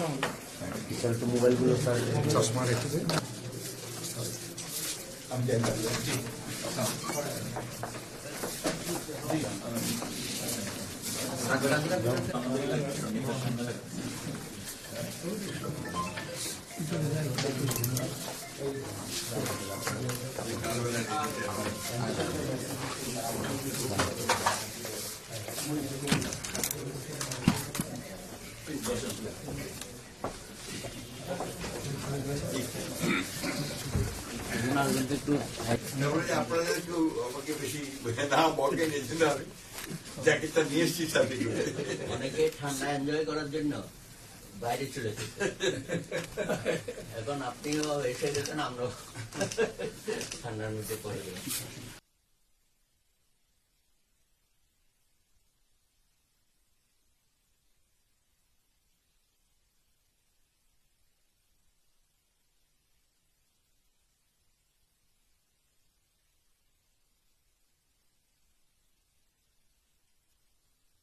Sir একটু মোবাইলগুলো sir চশমা রেখেছে তারপরে অনেকে ঠান্ডা এনজয় করার জন্য বাইরে চলে এখন আপনিও এসে গেছেন, আমরাও ঠান্ডার মধ্যে পড়ে গেলাম।